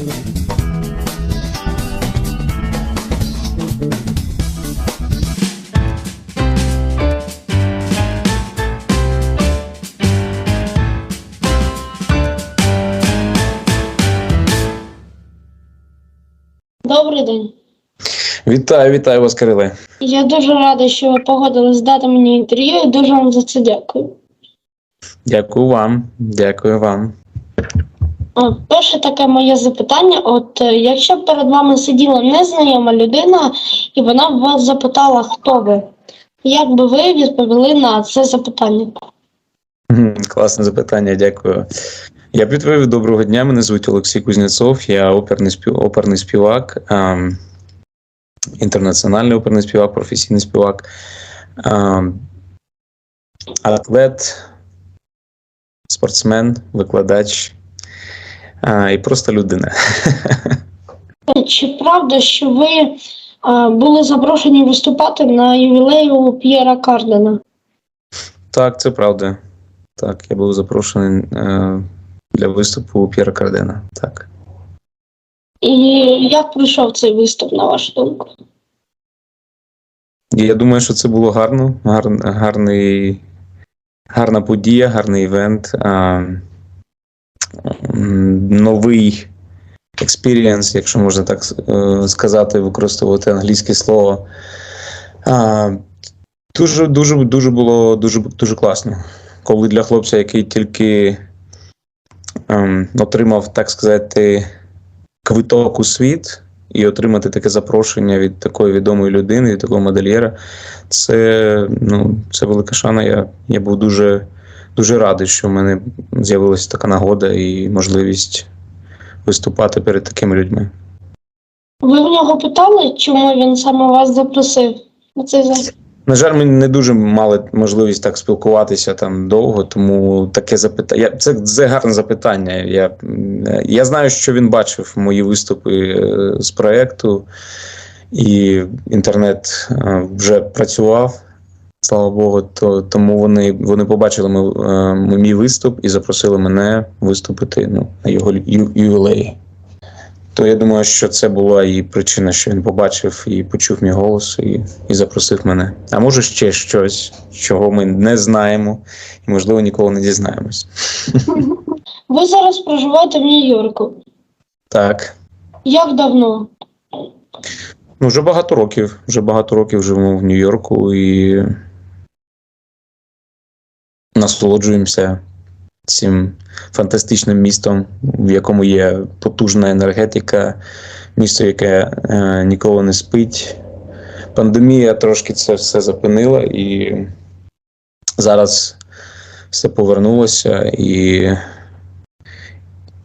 Добрий день. Вітаю, вітаю вас, Кириле. Я дуже рада, що ви погодились дати мені інтерв'ю і дуже вам за це дякую. Дякую вам. Дякую вам. От, перше таке моє запитання: от е, якщо б перед вами сиділа незнайома людина, і вона б вас запитала, хто ви, як би ви відповіли на це запитання? Класне запитання, дякую. Я б відповів доброго дня. Мене звуть Олексій Кузнєцов, я оперний спів, оперний співак, ем, інтернаціональний оперний співак, професійний співак, ем, атлет, спортсмен, викладач е, і просто людина. Чи правда, що ви е, були запрошені виступати на ювілею П'єра Кардена? Так, це правда. Так, я був запрошений е, для виступу у П'єра Кардена. Так. І як пройшов цей виступ, на вашу думку? Я думаю, що це було гарно, гар, гарний, гарна подія, гарний івент, а, новий експірієнс, якщо можна так е, сказати, використовувати англійське слово. Дуже, дуже, дуже було дуже, дуже класно. Коли для хлопця, який тільки ем, отримав, так сказати, квиток у світ, і отримати таке запрошення від такої відомої людини, від такого модельєра, це, ну, це велика шана. Я, я був дуже, дуже радий, що в мене з'явилася така нагода і можливість виступати перед такими людьми. Ви в нього питали, чому він саме вас запросив? на цей захід? На жаль, ми не дуже мали можливість так спілкуватися там довго, тому таке запитання. Це, це гарне запитання. Я, я знаю, що він бачив мої виступи е, з проєкту, і інтернет е, вже працював. Слава Богу, то тому вони, вони побачили ми, е, мій виступ і запросили мене виступити ну, на його ю- ювілеї. То я думаю, що це була і причина, що він побачив і почув мій голос і, і запросив мене. А може ще щось, чого ми не знаємо, і можливо ніколи не дізнаємось. Ви зараз проживаєте в Нью-Йорку. Так. Як давно? Ну, вже багато років. Вже багато років живемо в Нью-Йорку і насолоджуємося цим фантастичним містом, в якому є потужна енергетика, місто, яке е, ніколи не спить. Пандемія трошки це все зупинила, і зараз все повернулося. І,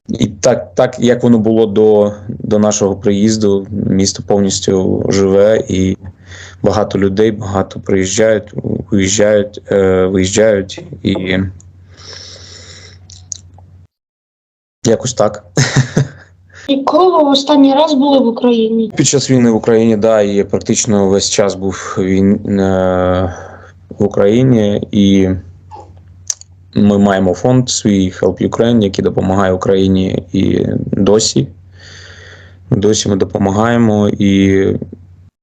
і так, так, як воно було до, до нашого приїзду, місто повністю живе і багато людей, багато приїжджають, уїжджають, е, виїжджають і якось так. І коли ви в останній раз були в Україні? Під час війни в Україні, да, і практично весь час був він, е, в Україні, і ми маємо фонд свій Help Ukraine, який допомагає Україні і досі. Досі ми допомагаємо. І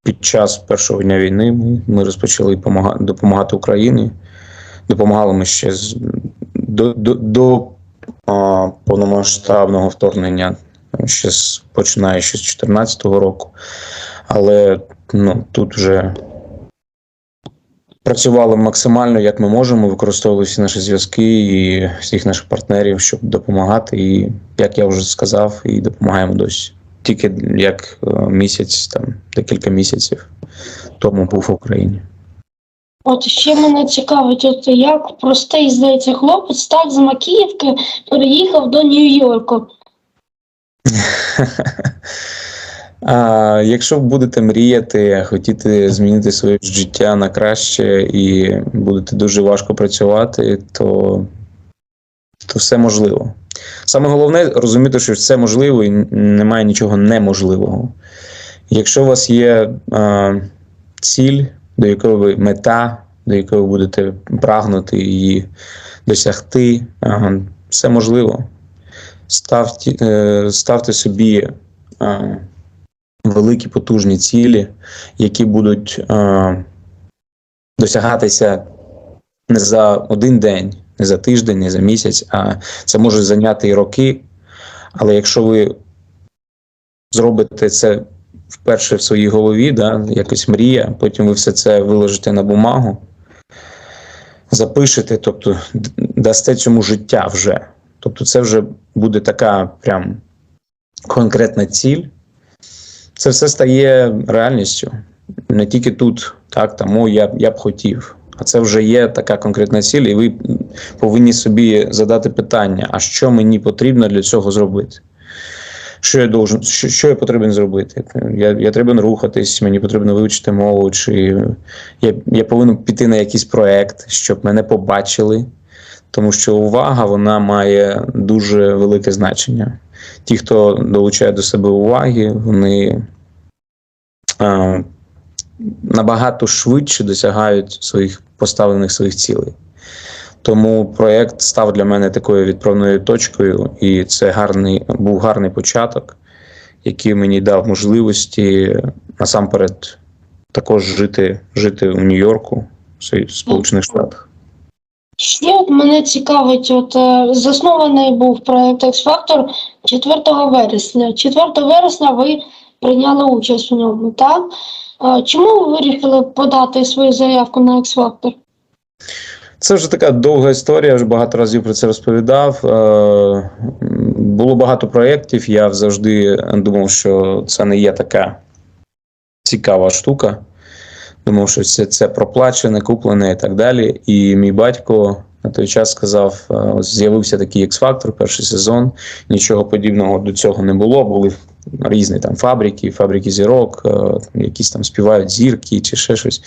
під час першого дня війни ми, ми розпочали помага- допомагати Україні. Допомагали ми ще з, до, до, до а, повномасштабного вторгнення ще з починаючи з 2014 року. Але ну, тут вже працювали максимально, як ми можемо, використовували всі наші зв'язки і всіх наших партнерів, щоб допомагати. І як я вже сказав, і допомагаємо досі. Тільки як е, місяць, там декілька місяців тому був в Україні. От ще мене цікавить, от як простий, здається, хлопець так з Макіївки переїхав до Нью-Йорку. А, якщо будете мріяти, хотіти змінити своє життя на краще і будете дуже важко працювати, то, то все можливо. Саме головне розуміти, що все можливо і немає нічого неможливого. Якщо у вас є а, ціль, до якої ви мета, до якої ви будете прагнути її досягти, а, все можливо. ставте, е, ставте собі е, великі потужні цілі, які будуть е, досягатися не за один день, не за тиждень, не за місяць, а це може зайняти і роки. Але якщо ви зробите це вперше в своїй голові, да, якось мрія, потім ви все це виложите на бумагу, запишете, тобто дасте цьому життя вже. Тобто, це вже буде така прям конкретна ціль. Це все стає реальністю. Не тільки тут, так, там, о, я, я б хотів. А це вже є така конкретна ціль, і ви повинні собі задати питання: а що мені потрібно для цього зробити? Що я должен, що, що я потрібен зробити? Я, я треба рухатись, мені потрібно вивчити мову, чи я, я повинен піти на якийсь проект, щоб мене побачили. Тому що увага вона має дуже велике значення. Ті, хто долучає до себе уваги, вони е, набагато швидше досягають своїх поставлених своїх цілей. Тому проєкт став для мене такою відправною точкою, і це гарний, був гарний початок, який мені дав можливості насамперед також жити, жити у Нью-Йорку, в Сполучених Штатах. Ще от мене цікавить, от е, заснований був проект X-Factor 4 вересня. 4 вересня ви прийняли участь у ньому, так? Чому ви вирішили подати свою заявку на X-Factor? Це вже така довга історія, я вже багато разів про це розповідав. Е, Було багато проєктів. Я завжди думав, що це не є така цікава штука. Думав, що це, це проплачене, куплене і так далі. І мій батько на той час сказав: е, з'явився такий X-Factor, перший сезон. Нічого подібного до цього не було. Були різні там фабрики, фабрики зірок, е, якісь там співають зірки чи ще щось,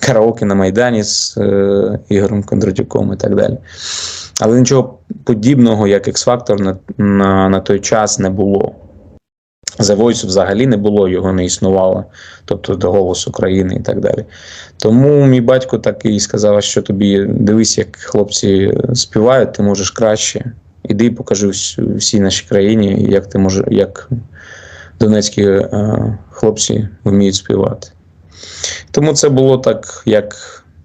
караоке на Майдані з е, Ігорем Кондратюком і так далі. Але нічого подібного, як X-Factor, на, на, на той час не було. The Voice взагалі не було, його не існувало, тобто до голосу країни і так далі. Тому мій батько так і сказав, що тобі дивись, як хлопці співають, ти можеш краще. Іди покажи всій нашій країні, як ти може, як донецькі е, хлопці вміють співати. Тому це було так, як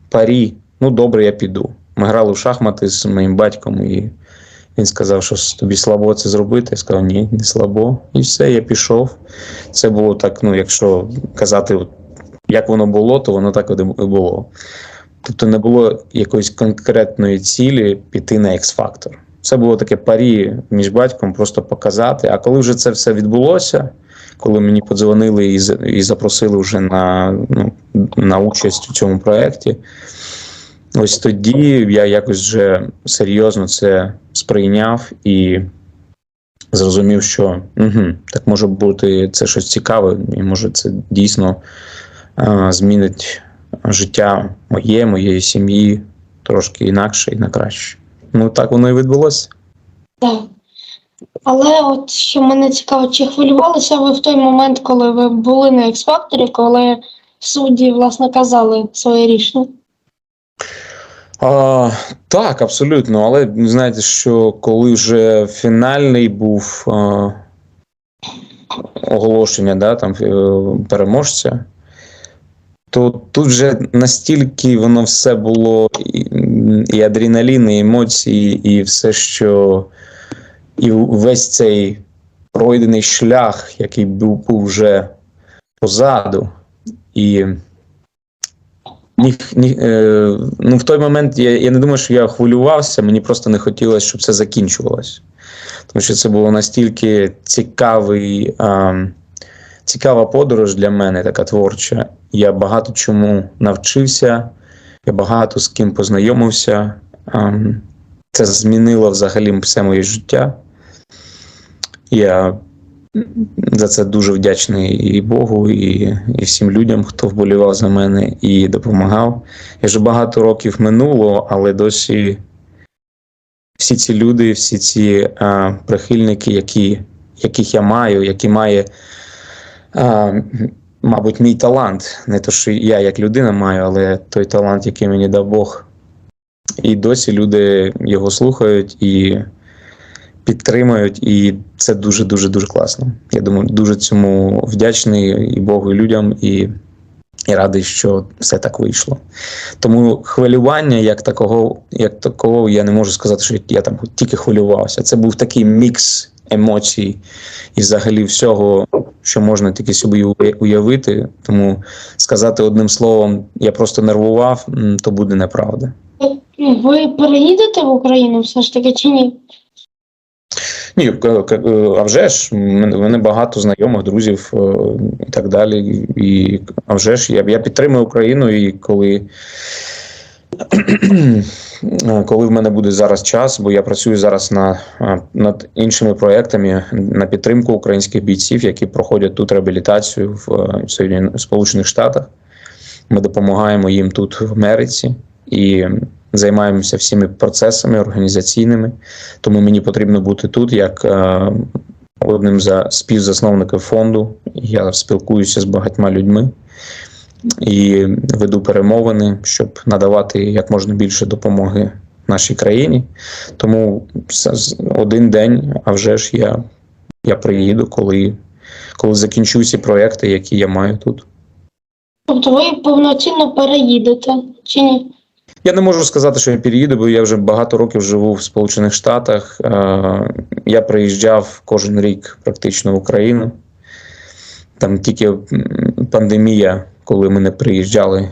парі. Ну, добре, я піду. Ми грали в шахмати з моїм батьком, і він сказав, що тобі слабо це зробити. Я сказав, ні, не слабо. І все, я пішов. Це було так, ну, якщо казати, як воно було, то воно так і було. Тобто не було якоїсь конкретної цілі піти на X-Factor. Це було таке парі між батьком, просто показати. А коли вже це все відбулося, коли мені подзвонили і, і запросили вже на, ну, на участь у цьому проєкті, ось тоді я якось вже серйозно це сприйняв і зрозумів, що угу, так може бути це щось цікаве, і може це дійсно а, змінить життя моє, моєї сім'ї трошки інакше і на краще. Ну так воно і відбулося. Але от що мене цікаво, чи хвилювалися ви в той момент, коли ви були на X-Factor, коли судді, власне, казали своє рішення? А, так, абсолютно. Але знаєте, що коли вже фінальний був а, оголошення да, там, е, переможця, то тут вже настільки воно все було і адреналін, і емоції, і все, що і весь цей пройдений шлях, який був, був вже позаду. І ні, ні, е, ну, в той момент я, я не думаю, що я хвилювався, мені просто не хотілося, щоб це закінчувалось. Тому що це було настільки цікавий, е, цікава подорож для мене, така творча. Я багато чому навчився, я багато з ким познайомився. Е, це змінило взагалі все моє життя. Я за це дуже вдячний і Богу, і, і всім людям, хто вболівав за мене і допомагав. Я вже багато років минуло, але досі всі ці люди, всі ці а, прихильники, які, яких я маю, які має, а, мабуть, мій талант. Не то, що я як людина маю, але той талант, який мені дав Бог. І досі люди його слухають і підтримують, і це дуже дуже дуже класно. Я думаю, дуже цьому вдячний і Богу, і людям, і, і радий, що все так вийшло. Тому хвилювання як такого, як такого, я не можу сказати, що я там тільки хвилювався. Це був такий мікс емоцій і взагалі всього, що можна тільки собі уявити. Тому сказати одним словом, я просто нервував, то буде неправда. Ви переїдете в Україну все ж таки чи ні? Ні, к- а вже ж в мене багато знайомих, друзів е, і так далі. І а вже ж я, я підтримую Україну, і коли, е, коли в мене буде зараз час, бо я працюю зараз на, е, над іншими проектами на підтримку українських бійців, які проходять тут реабілітацію в е, Сполучених Штатах. Ми допомагаємо їм тут в Америці і займаємося всіми процесами організаційними. Тому мені потрібно бути тут як е, одним з співзасновників фонду. Я спілкуюся з багатьма людьми і веду перемовини, щоб надавати як можна більше допомоги нашій країні. Тому один день, а вже ж я, я приїду, коли, коли закінчу ці проекти, які я маю тут. Тобто ви повноцінно переїдете чи ні? Я не можу сказати, що я переїду, бо я вже багато років живу в Сполучених Штатах. Е, Я приїжджав кожен рік практично в Україну. Там тільки пандемія, коли ми не приїжджали.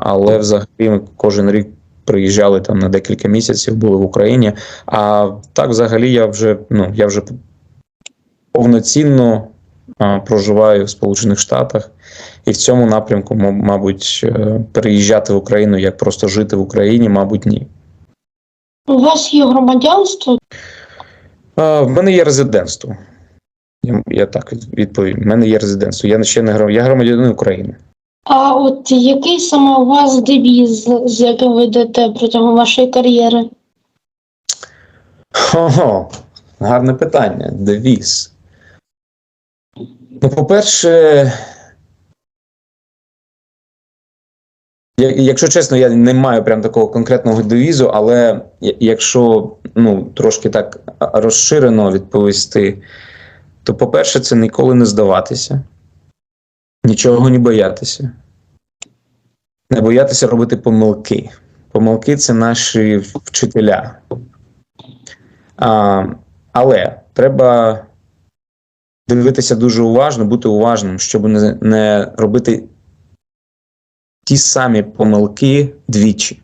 Але взагалі ми кожен рік приїжджали там на декілька місяців, були в Україні. А так, взагалі, я вже ну я вже повноцінно проживаю в Сполучених Штатах. І в цьому напрямку, мабуть, е, переїжджати в Україну як просто жити в Україні, мабуть, ні. У вас є громадянство? А, в мене є резидентство. Я, я так відповім. В мене є резидентство. Я ще не гром... я громадянин України. А от який саме у вас девіз, з яким ви йдете протягом вашої кар'єри? Ого, гарне питання. Девіз. Ну, по-перше, якщо чесно, я не маю прям такого конкретного девізу, але якщо ну, трошки так розширено відповісти, то, по-перше, це ніколи не здаватися, нічого не боятися. Не боятися робити помилки. Помилки це наші вчителя. А, але треба дивитися дуже уважно, бути уважним, щоб не, не робити ті самі помилки двічі.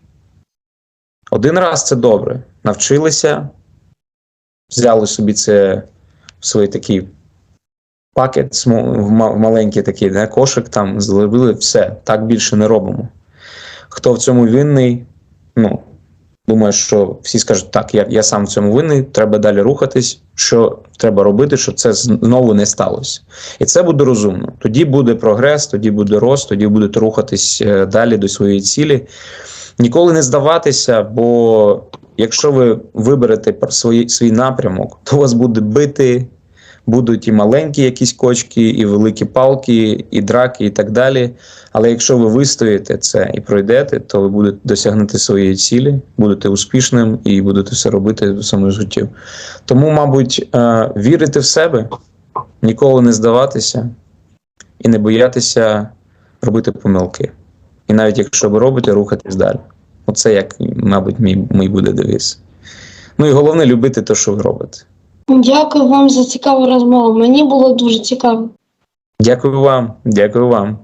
Один раз це добре. Навчилися, взяли собі це в свій такий пакет, в маленький такий да, кошик, там зробили все. Так більше не робимо. Хто в цьому винний, ну, Думаю, що всі скажуть, так, я, я сам в цьому винний, треба далі рухатись, що треба робити, щоб це знову не сталося. І це буде розумно. Тоді буде прогрес, тоді буде рост, тоді будете рухатись е, далі до своєї цілі. Ніколи не здаватися, бо якщо ви виберете свій, свій напрямок, то вас буде бити, будуть і маленькі якісь кочки, і великі палки, і драки, і так далі. Але якщо ви вистоїте це і пройдете, то ви будете досягнути своєї цілі, будете успішним і будете все робити до самого життя. Тому, мабуть, е, вірити в себе, ніколи не здаватися і не боятися робити помилки. І навіть якщо ви робите, рухатись далі. Оце як, мабуть, мій, мій буде девіз. Ну і головне любити те, що ви робите. Дякую вам за цікаву розмову. Мені було дуже цікаво. Дякую вам, дякую вам.